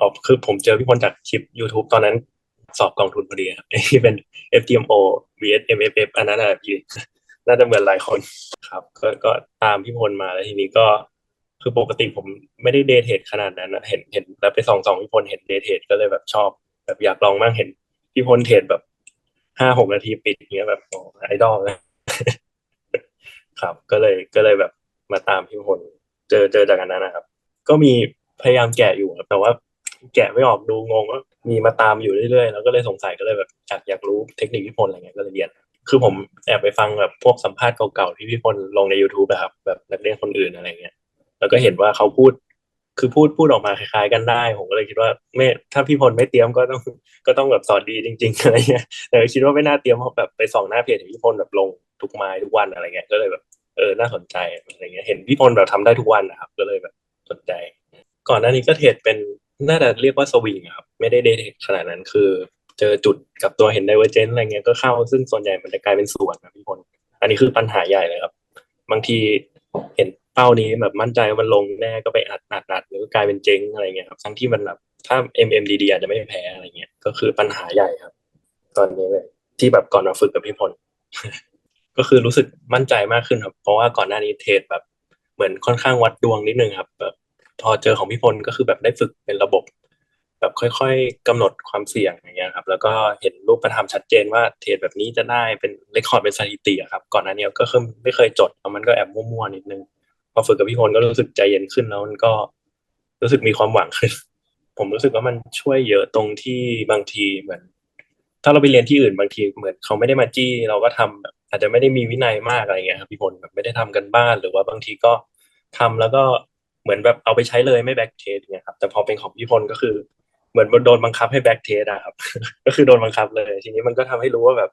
ออกคือผมเจอพี่พลจากคลิป YouTube ตอนนั้นสอบกองทุนพอดีครับที่เป็น FTMO vs MFF อันนั้นอะพี่น่าจะเหมือนหลายคนครับ ก็ก็ตามพี่พลมาแล้วทีนี้ก็คือปกติผมไม่ได้เดทเทดขนาดนั้นนะเห็นเห็นแล้วไปส่องส่องพี่พลเห็นเดทเทดก็เลยแบบชอบ แบบอยากลองบ้างเห็นพี่พลเทรดแบบห้าหกนาทีปิดเงี้ยแบบไอดอลนะครับ ก็เลยก็เลยแบบมาตามพี่พลเจอเจอจากอันนั้นนะครับ ก็มีพยายามแกะอยู่ครับแต่ว่า แกะไม่ออกดูงงก็มีมาตามอยู่เรื่อยๆ แล้วก็เลยสงสัยก็เลยแบบอยากอยากรู้เทคนิคพี่พลอะไรเงี้ยก็เลยเรียน คือผมแอบไปฟังแบบพวกสัมภาษณ์เก่าๆที่พี่พลลงใน YouTube นะครับแบบนักเรียนคนอื่นอะไรเงี้ย แล้วก็เห็นว่าเขาพูด คือพูดพูดออกมาคล้ายๆกันได้ ผมก็เลยคิดว่าไม่ถ้าพี่พลไม่เตรียมก็ต้องก็ต้องแบบสอนดีจริง ๆอะไรเงี้ยแต่คิดว่าไม่น่าเตรียมเพราะแบบไปส่องหน้าเพจพี่พลแบบลงทุกไม้ทุกวันอะไรเงี้ยก็เลยแบบเออน่าสนใจอะไรเงี้ยเห็นพี่พลแบบทำได้ทุกวันนะครับก็เลยแบบสนใจ ก่อนหน้านี้ก็เทรดเป็น น่าจะเรียกว่าสวิงครับ ไม่ได้เดทขนาดนั้นคือ เจอจุดกับตัวเห็นไดเวอร์เจนอะไรเงี้ยก็เข้าซึ่งส่วนใหญ่มันจะกลายเป็นส่วนนะพี่พลอันนี้คือปัญหาใหญ่เลยครับ บางทีเห็นเป้านี้แบบมั่นใจว่ามันลงแน่ก็ไปอัดอัดอัดหรือกลายเป็นเจ๊งอะไรเงี้ยครับทั้งที่มันแบบถ้า MMDD อาจจะไม่แพ้อะไรเงี้ยก็คือปัญหาใหญ่ครับ ตอนนี้เลยที่แบบก่อนมาฝึกกับพี่พลก็คือรู้สึกมั่นใจมากขึ้นครับ เพราะว่าก่อนหน้านี้เทรดแบบ เหมือนค่อนข้างวัดดวงนิดนึงครับ แบบ พอเจอของพี่พลก็คือแบบได้ฝึกเป็นระบบ แบบค่อยๆกำหนดความเสี่ยงอย่างเงี้ยครับ แล้วก็เห็นรูปธรรมชัดเจนว่าเทรดแบบนี้จะได้เป็นเรคคอร์ดเป็นสถิติครับ ก่อนหน้านี้ก็คือไม่เคยจดแล้วมันก็แอบมั่วๆนิดนึงพอฝึกกับพี่พลก็รู้สึกใจเย็นขึ้นแล้วมันก็รู้สึกมีความหวังขึ้น ผมรู้สึกว่ามันช่วยเยอะตรงที่บางทีเหมือน ถ้าเราไปเรียนที่อื่นบางทีเหมือนเขาไม่ได้มาจี้ เราก็ทำแบบอาจจะไม่ได้มีวินัยมากอะไรเงี้ยครับพี่พลแบบไม่ได้ทำกันบ้านหรือว่าบางทีก็ทำแล้วก็ เหมือนแบบเอาไปใช้เลยไม่แบ็กเทสเนี่ยครับแต่พอเป็นของพี่พลก็คือ เหมือนโดนบังคับให้แบ็กเทสอะครับก็คือโดนบังคับเลย ทีนี้มันก็ทำให้รู้ว่าแบบ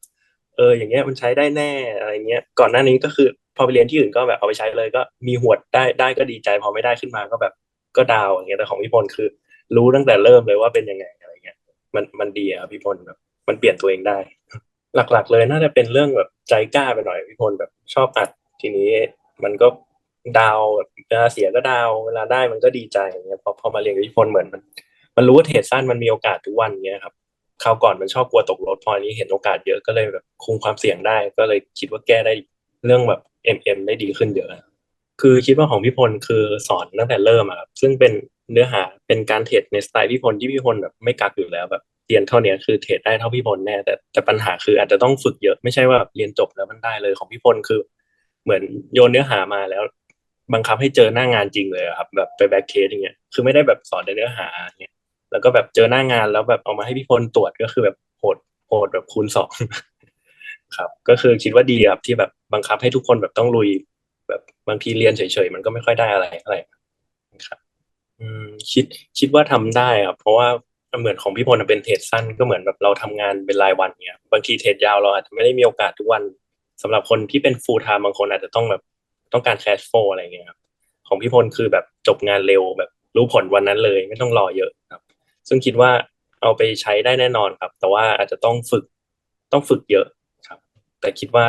เออ อย่างเงี้ยมันใช้ได้แน่อะไรเงี้ยก่อนหน้านี้ก็คือพอไปเรียนที่อื่นก็แบบเอาไปใช้เลยก็มีหวดได้ได้ก็ดีใจ พอไม่ได้ขึ้นมาก็แบบก็ดาวอย่างเงี้ยแต่ของพี่พลคือ รู้ตั้งแต่เริ่มเลยว่าเป็นยังไงอะไรเงี้ย มันมันดีอะพี่พลแบบมันเปลี่ยนตัวเองได้ หลักๆเลยน่าจะเป็นเรื่องแบบใจกล้าไปหน่อยพี่พลแบบชอบอัดทีนี้มันก็ ดาวเวลาเสียก็ดาวเวลาได้มันก็ดีใจอย่างเงี้ยพอพอมาเรียนกับพี่พลเหมือนมัน มันรู้ว่าเทรดสั้นมันมีโอกาสทุกวันเงี้ยครับคราวก่อนมันชอบกลัวตกรถพอนี้เห็นโอกาสเยอะก็เลยแบบคุมความเสี่ยงได้ ก็เลยคิดว่าแก้ได้เรื่องแบบ MM ได้ดีขึ้นเยอะคือคิดว่าของพี่พลคือสอนตั้งแต่เริ่มครับซึ่งเป็นเนื้อหาเป็นการเทรดในสไตล์พี่พลที่พี่พลแบบไม่กักอยู่แล้วแบบเรียนเท่านี้คือเทรดได้เท่าพี่พลแน่แต่แต่ปัญหาคืออาจจะต้องฝึกเยอะไม่ใช่ว่าเรียนจบแล้วมันได้เลยของพี่พลคือ เหมือนโยนเนื้อหามาแล้ว บังคับให้เจอหน้างานจริงเลยครับ แบบไปแบ็กเคสอย่างเงี้ยคือไม่ได้แบบสอนในเนื้อหาเงี้ยแล้วก็แบบเจอหน้างานแล้วแบบเอามาให้พี่พลตรวจก็คือแบบโหดโหดแบบคูณสองครับ ก็คือคิดว่าดีครับที่แบบบังคับให้ทุกคนแบบต้องลุย แบบบางทีเรียนเฉยๆมันก็ไม่ค่อยได้อะไรอะไรครับ อืมคิดคิดว่าทำได้ครับเพราะว่าเหมือนของพี่พลเป็นเทรดสั้นก็เหมือนแบบเราทำงานเป็นรายวันเนี้ยบางทีเทรดยาวเราอาจจะไม่ได้มีโอกาสทุกวันสำหรับคนที่เป็นฟูลไทม์บางคนอาจจะต้องแบบ ต้องการแคชโฟอะไรเงี้ยครับของพี่พลคือแบบจบงานเร็วแบบรู้ผลวันนั้นเลยไม่ต้องรอเยอะครับ ซึ่งคิดว่าเอาไปใช้ได้แน่นอนครับ แต่ว่าอาจจะต้องฝึกต้องฝึกเยอะครับ แต่คิดว่า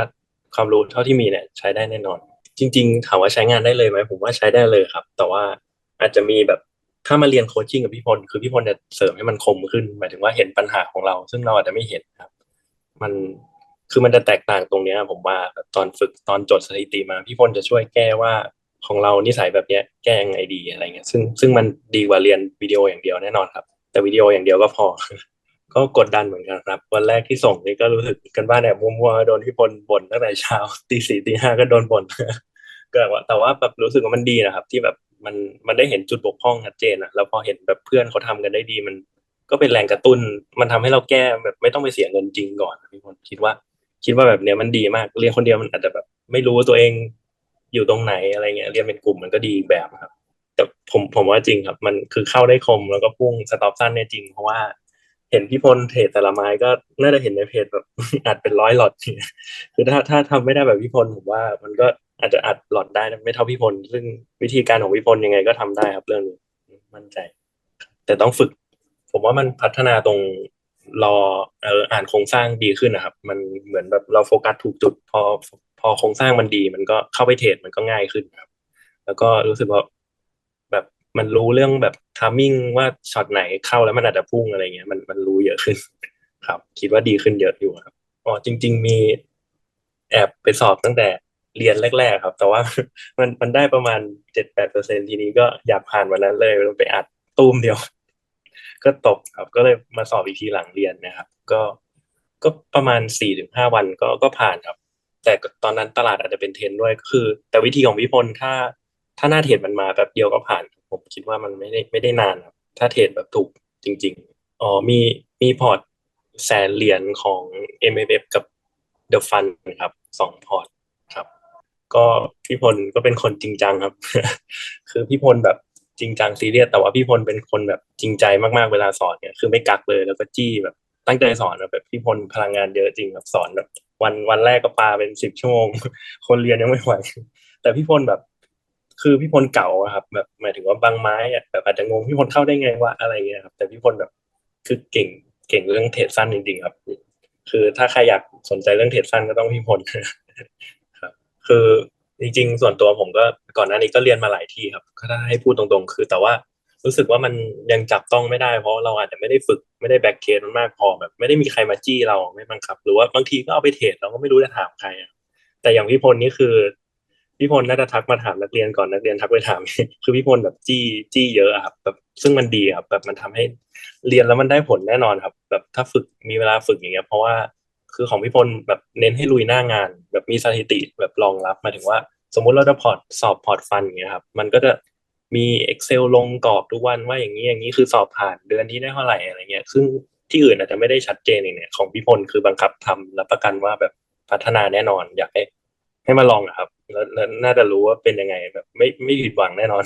ความรู้เท่าที่มีเนี่ยใช้ได้แน่นอน จริง ๆ ถามว่าใช้งานได้เลยไหมผมว่าใช้ได้เลยครับ แต่ว่าอาจจะมีแบบถ้ามาเรียนโคชชิ่งกับพี่พลคือพี่พลจะเสริมให้มันคมขึ้น หมายถึงว่าเห็นปัญหาของเรา ซึ่งเราอาจจะไม่เห็นครับ มัน คือมันจะแตกต่างตรงนี้ผมว่าแบบตอนฝึกตอนจดสถิติมาพี่พลจะช่วยแก้ว่าของเรานิสัยแบบเนี้ยแก้ยังไงดีอะไรเงี้ยซึ่งซึ่งมันดีกว่าเรียนวิดีโออย่างเดียวแน่นอนครับ แต่วิดีโออย่างเดียวก็พอ ก็กดดันเหมือนกันครับ วันแรกที่ส่งนี่ก็รู้สึกกันบ้านแอบมัวๆโดนพี่พลบ่นตั้งแต่เช้าตีสี่ตีห้าก็โดนบ่นก็ว่าแต่ว่าแบบรู้สึกว่ามันดีนะครับ ที่แบบมันมันได้เห็นจุดบกพร่องชัดเจนอะแล้วพอเห็นแบบเพื่อนเขาทำกันได้ดีมันก็เป็นแรงกระตุ้น มันทำให้เราแก้แบบไม่ต้องไปเสียเงินจริงก่อนพี่พลคิดว่า คิดว่าแบบเนี้ยมันดีมาก เรียนคนเดียวมันอาจจะแบบ ไม่รู้ว่าตัวเองอยู่ตรงไหนอะไรเงี้ย เรียนเป็นกลุ่มมันก็ดีแบบครับ แต่ผมผมว่าจริงครับ มันคือเข้าได้คมแล้วก็พุ่งสต็อปสั้นเนี่ยจริง เพราะว่าเห็นพี่พลเทรดแต่ละไม้ก็น่าจะเห็นในเพจแบบอัดเป็นร้อยหลอดคือถ้าถ้าทำไม่ได้แบบพี่พลผมว่า มันก็อาจจะอัดหลอดได้ไม่เท่าพี่พลซึ่งวิธีการของพี่พลยังไงก็ทำได้ครับเรื่องนี้มั่นใจ แต่ต้องฝึก ผมว่ามันพัฒนาตรง รอเอออ่านโครงสร้างดีขึ้นนะครับ มันเหมือนแบบเราโฟกัสถูกจุด พอพอโครงสร้างมันดี มันก็เข้าไปเทรดมันก็ง่ายขึ้นครับ แล้วก็รู้สึกว่าแบบมันรู้เรื่องแบบทามมิ่งว่าช็อตไหนเข้าแล้วมันอาจจะพุ่งอะไรเงี้ยมันมันรู้เยอะขึ้น ครับ คิดว่าดีขึ้นเยอะอยู่ครับอ๋อจริง ๆ มีแอบไปสอบตั้งแต่เรียนแรก ๆ ครับ แต่ว่ามันมันได้ประมาณเจ็ดแปดเปอร์เซ็นทีนี้ก็อยากผ่านวันนั้นเลยไปอัดตูมเดียว ก็ตกครับ ก็เลยมาสอบอีกทีหลังเรียนนะครับ ก็ก็ประมาณสี่ถึงห้าวันก็ก็ผ่านครับ แต่ตอนนั้นตลาดอาจจะเป็นเทรนด้วยก็คือ แต่วิธีของพี่พลถ้า ถ้าหน้าเทรดมันมาแบบเดียวก็ผ่าน ผมคิดว่ามันไม่ได้ไม่ได้นานครับ ถ้าเทรดแบบถูกจริง ๆอ๋อมีมีพอร์ตแสนเหรียญของ m f f กับ The Fund ครับสองพอร์ตครับ ก็พี่พลก็เป็นคนจริงจังครับ คือพี่พลแบบ จริงจังซีเรียสแต่ว่าพี่พลเป็นคนแบบจริงใจมากๆเวลาสอนเนี่ยคือไม่กักเลยแล้วก็จี้แบบตั้งใจสอนแบบพี่พลพลังงานเยอะจริงแบบสอนแบบวันวันแรกก็ปาเป็นสิบชั่วโมงคนเรียนยังไม่ไหวแต่พี่พลแบบ คือพี่พลเก่าครับแบบหมายถึงว่าบางไม้อะแบบอาจจะงงพี่พลเข้าได้ไงวะอะไรเงี้ยครับแต่พี่พลแบบคือเก่งเก่งเรื่องเทรดสั้นจริงๆครับ คือถ้าใครอยากสนใจเรื่องเทรดสั้นก็ต้องพี่พลครับ คือ จริง ๆ ส่วนตัวผมก็ก่อนหน้านี้ก็เรียนมาหลายที่ครับถ้าให้พูดตรงๆ คือ แต่ว่ารู้สึกว่ามันยังจับต้องไม่ได้ เพราะเราอาจจะไม่ได้ฝึกไม่ได้แบ็กเคสมันมากพอแบบ ไม่ได้มีใครมาจี้เราไม่บังคับ หรือว่าบางทีก็เอาไปเทรดเราก็ไม่รู้จะถามใครอะแต่อย่างพี่พลนี่คือพี่พลน่าจะทักมาถามนักเรียนก่อนนักเรียนทักไปถาม คือพี่พลแบบจี้จี้เยอะครับแบบซึ่งมันดีครับแบบมันทำให้เรียนแล้วมันได้ผลแน่นอนครับ แบบถ้าฝึกมีเวลาฝึกอย่างเงี้ยเพราะว่าคือของพี่พลแบบเน้นให้ลุยหน้างาน แบบมีสถิติแบบรองรับมาถึงว่า สมมุติเราจะพอร์ตสอบพอร์ตฟันอย่างเงี้ยครับมันก็จะมี Excel ลงกรอบทุกวันว่าอย่างนี้อย่างนี้คือสอบผ่านเดือนที่ได้เท่าไหร่อะไรเงี้ยซึ่งที่อื่นอาจจะไม่ได้ชัดเจนอย่างเนี้ยของพี่พลคือบังคับทำรับประกันว่าแบบพัฒนาแน่นอนอยากให้ให้มาลองอะครับแล้วแล้วน่าจะรู้ว่าเป็นยังไงแบบไม่ไม่ผิดหวังแน่นอน